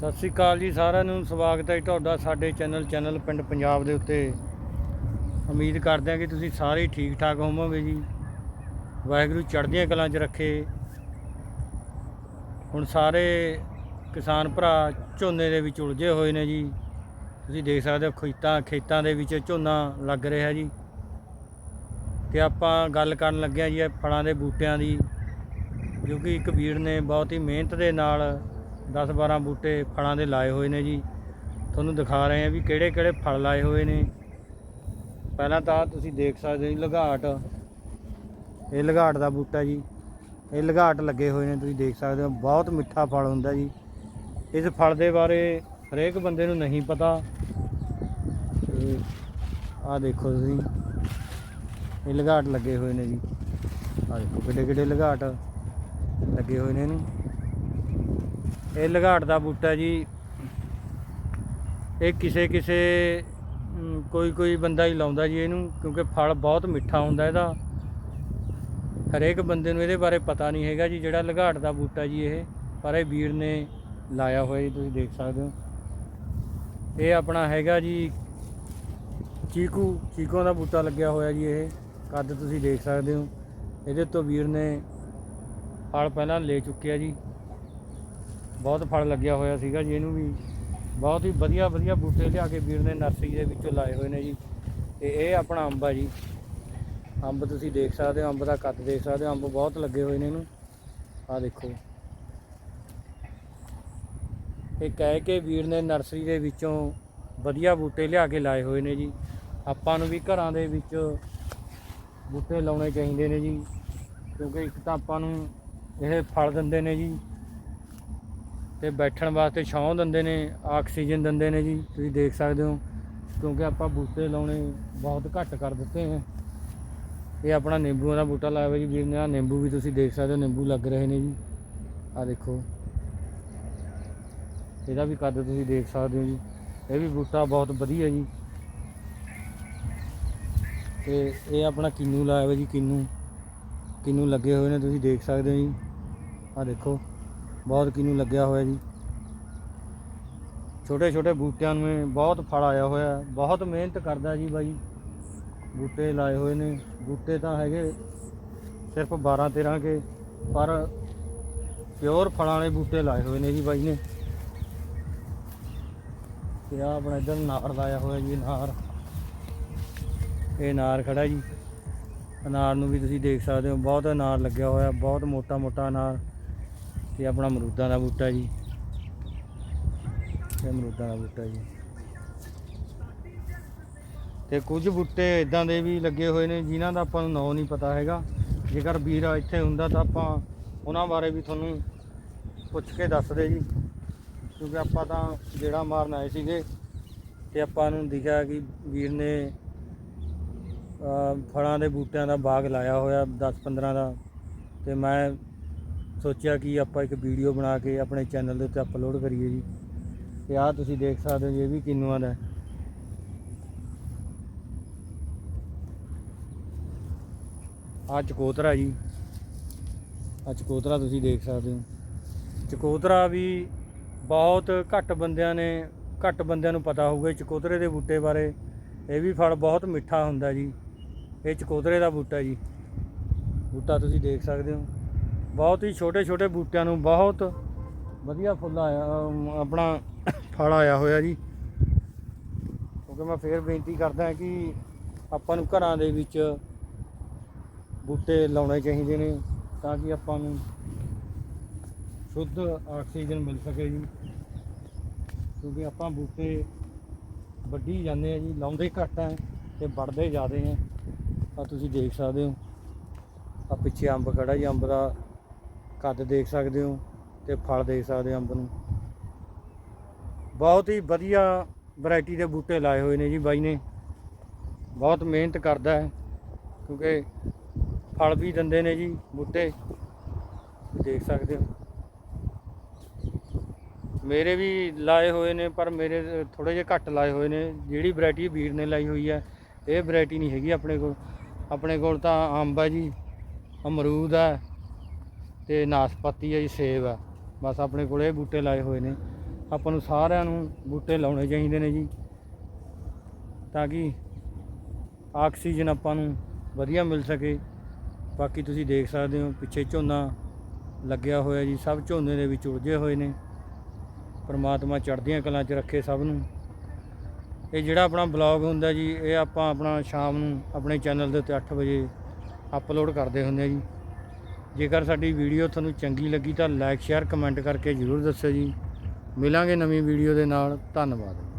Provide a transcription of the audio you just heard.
ਸਤਿ ਸ੍ਰੀ ਅਕਾਲ ਜੀ, ਸਾਰਿਆਂ ਨੂੰ ਸਵਾਗਤ ਹੈ ਜੀ ਤੁਹਾਡਾ ਸਾਡੇ ਚੈਨਲ ਚੈਨਲ ਪਿੰਡ ਪੰਜਾਬ ਦੇ ਉੱਤੇ। ਉਮੀਦ ਕਰਦੇ ਹਾਂ ਕਿ ਤੁਸੀਂ ਸਾਰੇ ਠੀਕ ਠਾਕ ਹੋਵੋਗੇ ਜੀ। ਵਾਹਿਗੁਰੂ ਚੜ੍ਹਦੀਆਂ ਕਲਾਂ 'ਚ ਰੱਖੇ। ਹੁਣ ਸਾਰੇ ਕਿਸਾਨ ਭਰਾ ਝੋਨੇ ਦੇ ਵਿੱਚ ਉਲਝੇ ਹੋਏ ਨੇ ਜੀ। ਤੁਸੀਂ ਦੇਖ ਸਕਦੇ ਹੋ ਖੇਤਾਂ ਖੇਤਾਂ ਦੇ ਵਿੱਚ ਝੋਨਾ ਲੱਗ ਰਿਹਾ ਜੀ। ਤੇ ਆਪਾਂ ਗੱਲ ਕਰਨ ਲੱਗੇ ਹਾਂ ਜੀ ਇਹ ਫਲਾਂ ਦੇ ਬੂਟਿਆਂ ਦੀ, ਜੋ ਕਿ ਇੱਕ ਵੀਰ ਨੇ ਬਹੁਤ ਹੀ ਮਿਹਨਤ ਦੇ ਨਾਲ 10 12 ਬੂਟੇ ਫਲਾਂ ਦੇ ਲਾਏ ਹੋਏ ਨੇ ਜੀ। ਤੁਹਾਨੂੰ ਦਿਖਾ ਰਹੇ ਹਾਂ ਵੀ ਕਿਹੜੇ ਕਿਹੜੇ ਫਲ ਲਾਏ ਹੋਏ ਨੇ। ਪਹਿਲਾਂ ਤਾਂ ਤੁਸੀਂ ਦੇਖ ਸਕਦੇ ਹੋ ਜੀ ਲਗਾਟ। ਇਹ ਲਗਾਟ ਦਾ ਬੂਟਾ ਜੀ। ਇਹ ਲਗਾਟ ਲੱਗੇ ਹੋਏ ਨੇ, ਤੁਸੀਂ ਦੇਖ ਸਕਦੇ ਹੋ। ਬਹੁਤ ਮਿੱਠਾ ਫਲ ਹੁੰਦਾ ਜੀ। ਇਸ ਫਲ ਦੇ ਬਾਰੇ ਹਰੇਕ ਬੰਦੇ ਨੂੰ ਨਹੀਂ ਪਤਾ। ਤੇ ਆਹ ਦੇਖੋ ਤੁਸੀਂ। ਇਹ ਲਗਾਟ ਲੱਗੇ ਹੋਏ ਨੇ ਜੀ। ਆਹ ਦੇਖੋ ਕਿੱਡੇ ਕਿੱਡੇ ਲਗਾਟ ਲੱਗੇ ਹੋਏ ਨੇ ਇਹਨੂੰ। ਇਹ ਲਗਾਟ ਦਾ ਬੂਟਾ ਜੀ। ਇਹ ਕਿਸੇ ਕਿਸੇ ਕੋਈ ਕੋਈ ਬੰਦਾ ਹੀ ਲਾਉਂਦਾ ਜੀ ਇਹਨੂੰ, ਕਿਉਂਕਿ ਫਲ ਬਹੁਤ ਮਿੱਠਾ ਹੁੰਦਾ ਇਹਦਾ। ਹਰੇਕ ਬੰਦੇ ਨੂੰ ਇਹਦੇ ਬਾਰੇ ਪਤਾ ਨਹੀਂ ਹੈਗਾ ਜੀ, ਜਿਹੜਾ ਲਗਾਟ ਦਾ ਬੂਟਾ ਜੀ ਇਹ। ਪਰ ਇਹ ਵੀਰ ਨੇ ਲਾਇਆ ਹੋਇਆ ਜੀ, ਤੁਸੀਂ ਦੇਖ ਸਕਦੇ ਹੋ। ਇਹ ਆਪਣਾ ਹੈਗਾ ਜੀ, ਚੀਕੂ ਚੀਕੂ ਦਾ ਬੂਟਾ ਲੱਗਿਆ ਹੋਇਆ ਜੀ ਇਹ। ਕੱਦ ਤੁਸੀਂ ਦੇਖ ਸਕਦੇ ਹੋ। ਇਹਦੇ ਤੋਂ ਵੀਰ ਨੇ ਫਲ ਪਹਿਲਾਂ ਲੈ ਚੁੱਕਿਆ ਜੀ। ਬਹੁਤ ਫਲ ਲੱਗਿਆ ਹੋਇਆ ਸੀਗਾ ਜੀ, ਇਹਨੂੰ ਵੀ। ਬਹੁਤ ਹੀ ਵਧੀਆ ਵਧੀਆ ਬੂਟੇ ਲਿਆ ਕੇ ਵੀਰ ਨੇ ਨਰਸਰੀ ਦੇ ਵਿੱਚੋਂ ਲਾਏ ਹੋਏ ਨੇ ਜੀ। ਤੇ ਇਹ ਆਪਣਾ ਅੰਬ ਆ ਜੀ। ਅੰਬ ਤੁਸੀਂ ਦੇਖ ਸਕਦੇ ਹੋ, ਅੰਬ ਦਾ ਕੱਦ ਦੇਖ ਸਕਦੇ ਹੋ, ਅੰਬ ਬਹੁਤ ਲੱਗੇ ਹੋਏ ਨੇ ਇਹਨੂੰ। ਆਹ ਦੇਖੋ। ਇਹ ਕਹਿ ਕੇ ਵੀਰ ਨੇ ਨਰਸਰੀ ਦੇ ਵਿੱਚੋਂ ਵਧੀਆ ਬੂਟੇ ਲਿਆ ਕੇ ਲਾਏ ਹੋਏ ਨੇ ਜੀ। ਆਪਾਂ ਨੂੰ ਵੀ ਘਰਾਂ ਦੇ ਵਿੱਚ ਬੂਟੇ ਲਾਉਣੇ ਚਾਹੀਦੇ ਨੇ ਜੀ, ਕਿਉਂਕਿ ਇੱਕ ਤਾਂ ਆਪਾਂ ਨੂੰ ਇਹ ਫਲ ਦਿੰਦੇ ਨੇ ਜੀ। ਤੇ ਬੈਠਣ ਵਾਸਤੇ ਛਾਂ ਦਿੰਦੇ ਨੇ, ਆਕਸੀਜਨ ਦਿੰਦੇ ਨੇ ਜੀ, ਤੁਸੀਂ ਦੇਖ ਸਕਦੇ ਹੋ। ਕਿਉਂਕਿ ਆਪਾਂ ਬੂਟੇ ਲਾਉਣੇ ਬਹੁਤ ਘੱਟ ਕਰ ਦਿੱਤੇ ਹੈ ਇਹ ਆਪਣਾ ਨਿੰਬੂਆਂ ਦਾ ਬੂਟਾ ਲਾਇਆ ਹੋਇਆ ਜੀ ਵੀਰ ਨੇ, ਆਹ ਨਿੰਬੂ ਵੀ ਤੁਸੀਂ ਦੇਖ ਸਕਦੇ ਹੋ, ਨਿੰਬੂ ਲੱਗ ਰਹੇ ਨੇ ਜੀ। ਆ ਦੇਖੋ। ਇਹਦਾ ਵੀ ਕੱਦ ਤੁਸੀਂ ਦੇਖ ਸਕਦੇ ਹੋ ਜੀ। ਇਹ ਵੀ ਬੂਟਾ ਬਹੁਤ ਵਧੀਆ ਜੀ। ਤੇ ਇਹ ਆਪਣਾ ਕਿੰਨੂ ਲਾਇਆ ਹੋਇਆ ਜੀ, ਕਿੰਨੂ। ਕਿੰਨੂ ਲੱਗੇ ਹੋਏ ਨੇ, ਤੁਸੀਂ ਦੇਖ ਸਕਦੇ ਹੋ ਜੀ। ਆ ਦੇਖੋ। ਬਹੁਤ ਕਿੰਨੂ ਲੱਗਿਆ ਹੋਇਆ ਜੀ। ਛੋਟੇ ਛੋਟੇ ਬੂਟਿਆਂ ਨੂੰ ਬਹੁਤ ਫਲ ਆਇਆ ਹੋਇਆ। ਬਹੁਤ ਮਿਹਨਤ ਕਰਦਾ ਜੀ ਬਾਈ। ਬੂਟੇ ਲਾਏ ਹੋਏ ਨੇ। ਬੂਟੇ ਤਾਂ ਹੈਗੇ ਸਿਰਫ 12 13 ਕੇ, ਪਰ ਪਿਓਰ ਫਲਾਂ ਵਾਲੇ ਬੂਟੇ ਲਾਏ ਹੋਏ ਨੇ ਜੀ ਬਾਈ ਨੇ। ਤੇ ਆ ਆਪਣਾ ਇਧਰ ਨਾਰ ਲਾਇਆ ਹੋਇਆ ਜੀ ਨਾਰ ਇਹ ਨਾਰ ਖੜਾ ਜੀ। ਅਨਾਰ ਨੂੰ ਵੀ ਤੁਸੀਂ ਦੇਖ ਸਕਦੇ ਹੋ। ਬਹੁਤ ਅਨਾਰ ਲੱਗਿਆ ਹੋਇਆ। ਬਹੁਤ ਮੋਟਾ ਮੋਟਾ ਅਨਾਰ। ਤੇ ਆਪਣਾ ਅਮਰੂਦਾਂ ਦਾ ਬੂਟਾ ਜੀ। ਇਹ ਅਮਰੂਦਾਂ ਦਾ ਬੂਟਾ ਜੀ। ਤੇ ਕੁਝ ਬੂਟੇ ਇਦਾਂ ਦੇ ਵੀ ਲੱਗੇ ਹੋਏ ਨੇ, ਜਿਨ੍ਹਾਂ ਦਾ ਆਪਾਂ ਨੂੰ ਨਾਂ ਨਹੀਂ ਪਤਾ ਹੈਗਾ। ਜੇਕਰ ਵੀਰ ਇੱਥੇ ਹੁੰਦਾ ਤਾਂ ਆਪਾਂ ਉਹਨਾਂ ਬਾਰੇ ਵੀ ਤੁਹਾਨੂੰ ਪੁੱਛ ਕੇ ਦੱਸਦੇ ਜੀ। ਕਿਉਂਕਿ ਆਪਾਂ ਤਾਂ ਜਿਹੜਾ ਮਾਰਨ ਆਏ ਸੀਗੇ ਤੇ ਆਪਾਂ ਨੂੰ ਦਿਖਿਆ ਕਿ ਵੀਰ ਨੇ ਫਲਾਂ ਦੇ ਬੂਟਿਆਂ ਦਾ ਬਾਗ ਲਾਇਆ ਹੋਇਆ 10-15 ਦਾ। ਤੇ ਮੈਂ ਸੋਚਿਆ ਕਿ ਆਪਾਂ ਇੱਕ ਵੀਡੀਓ ਬਣਾ ਕੇ ਆਪਣੇ ਚੈਨਲ ਦੇ ਉੱਤੇ ਅਪਲੋਡ ਕਰੀਏ ਜੀ। ਤੇ ਆਹ ਤੁਸੀਂ ਦੇਖ ਸਕਦੇ ਹੋ ਜੀ, ਇਹ ਵੀ ਕਿੰਨੂਆਂ ਦਾ। ਹੈ। ਆਹ ਚਕੋਤਰਾ ਜੀ। ਆਹ ਚਕੋਤਰਾ ਤੁਸੀਂ ਦੇਖ ਸਕਦੇ ਹੋ। ਚਕੋਤਰਾ ਵੀ ਬਹੁਤ ਘੱਟ ਬੰਦਿਆਂ ਨੇ, ਘੱਟ ਬੰਦਿਆਂ ਨੂੰ ਪਤਾ ਹੋਊਗਾ ਚਕੋਤਰੇ ਦੇ ਬੂਟੇ ਬਾਰੇ। ਇਹ ਵੀ ਫਲ ਬਹੁਤ ਮਿੱਠਾ ਹੁੰਦਾ ਜੀ। ਇਹ ਚਕੋਤਰੇ ਦਾ ਬੂਟਾ ਜੀ। ਬੂਟਾ ਤੁਸੀਂ ਦੇਖ ਸਕਦੇ ਹੋ। ਬਹੁਤ ਹੀ ਛੋਟੇ ਛੋਟੇ ਬੂਟਿਆਂ ਨੂੰ ਬਹੁਤ ਵਧੀਆ ਫੁੱਲ ਆਇਆ ਆਪਣਾ ਫਲ ਆਇਆ ਹੋਇਆ ਜੀ। ਕਿਉਂਕਿ ਮੈਂ ਫੇਰ ਬੇਨਤੀ ਕਰਦਾ ਕਿ ਆਪਾਂ ਨੂੰ ਘਰਾਂ ਦੇ ਵਿੱਚ ਬੂਟੇ ਲਾਉਣੇ ਚਾਹੀਦੇ ਨੇ ਤਾਂ ਕਿ ਆਪਾਂ ਨੂੰ ਸ਼ੁੱਧ ਆਕਸੀਜਨ ਮਿਲ ਸਕੇ ਜੀ। ਕਿਉਂਕਿ ਆਪਾਂ ਬੂਟੇ ਵੱਢੀ ਜਾਂਦੇ ਆ ਜੀ, ਲਾਉਂਦੇ ਘੱਟ ਆ ਤੇ ਵੱਢਦੇ ਜ਼ਿਆਦੇ ਆ ਆ ਤੁਸੀਂ ਦੇਖ ਸਕਦੇ ਹੋ। ਆ ਪਿੱਛੇ ਅੰਬ ਖੜਾ ਜੀ, ਅੰਬ ਦਾ ਕੱਦ ਦੇਖ ਸਕਦੇ ਹੋ ਤੇ ਫਲ ਦੇਖ ਸਕਦੇ ਹੋ ਅੰਬ ਨੂੰ। ਬਹੁਤ ਹੀ ਵਧੀਆ ਵੈਰਾਈਟੀ ਦੇ ਬੂਟੇ ਲਾਏ ਹੋਏ ਨੇ ਜੀ ਬਾਈ ਨੇ। ਬਹੁਤ ਮਿਹਨਤ ਕਰਦਾ ਹੈ, ਕਿਉਂਕਿ ਫਲ ਵੀ ਦਿੰਦੇ ਨੇ ਜੀ ਬੂਟੇ। ਦੇਖ ਸਕਦੇ ਹੋ। ਮੇਰੇ ਵੀ ਲਾਏ ਹੋਏ ਨੇ, ਪਰ ਮੇਰੇ ਥੋੜੇ ਜਿਹੇ ਘੱਟ ਲਾਏ ਹੋਏ ਨੇ। ਜਿਹੜੀ ਵੈਰਾਈਟੀ ਵੀਰ ਨੇ ਲਾਈ ਹੋਈ ਹੈ, ਇਹ ਵੈਰਾਈਟੀ ਨਹੀਂ ਹੈਗੀ ਆਪਣੇ ਕੋਲ। ਆਪਣੇ ਕੋਲ ਤਾਂ ਅੰਬ ਹੈ ਜੀ, ਅਮਰੂਦ ਹੈ ਤੇ ਨਾਸਪਾਤੀ ਹੈ ਜੀ, ਸੇਬ ਆ। ਬਸ ਆਪਣੇ ਕੋਲ ਇਹ ਬੂਟੇ ਲਾਏ ਹੋਏ ਨੇ। ਆਪਾਂ ਨੂੰ ਸਾਰਿਆਂ ਨੂੰ ਬੂਟੇ ਲਾਉਣੇ ਚਾਹੀਦੇ ਨੇ ਜੀ। ਤਾਂ ਕਿ ਆਕਸੀਜਨ ਆਪਾਂ ਨੂੰ ਵਧੀਆ ਮਿਲ ਸਕੇ। ਬਾਕੀ ਤੁਸੀਂ ਦੇਖ ਸਕਦੇ ਹੋ, ਪਿੱਛੇ ਝੋਨਾ ਲੱਗਿਆ ਹੋਇਆ ਜੀ। ਸਭ ਝੋਨੇ ਦੇ ਵਿੱਚ ਉਲਝੇ ਹੋਏ ਨੇ। ਪਰਮਾਤਮਾ ਚੜ੍ਹਦੀਆਂ ਕਲਾਂ 'ਚ ਰੱਖੇ ਸਭ ਨੂੰ। ਇਹ ਜਿਹੜਾ ਆਪਣਾ ਬਲੌਗ ਹੁੰਦਾ ਜੀ, ਇਹ ਆਪਾਂ ਆਪਣਾ ਸ਼ਾਮ ਨੂੰ ਆਪਣੇ ਚੈਨਲ ਦੇ ਉੱਤੇ 8 ਵਜੇ ਅਪਲੋਡ ਕਰਦੇ ਹੁੰਦੇ ਆ ਜੀ। ਜੇਕਰ ਸਾਡੀ ਵੀਡੀਓ ਤੁਹਾਨੂੰ ਚੰਗੀ ਲੱਗੀ ਤਾਂ ਲਾਈਕ, ਸ਼ੇਅਰ, ਕਮੈਂਟ ਕਰਕੇ ਜਰੂਰ ਦੱਸਿਓ ਜੀ। ਮਿਲਾਂਗੇ ਨਵੀਂ ਵੀਡੀਓ ਦੇ ਨਾਲ। ਧੰਨਵਾਦ।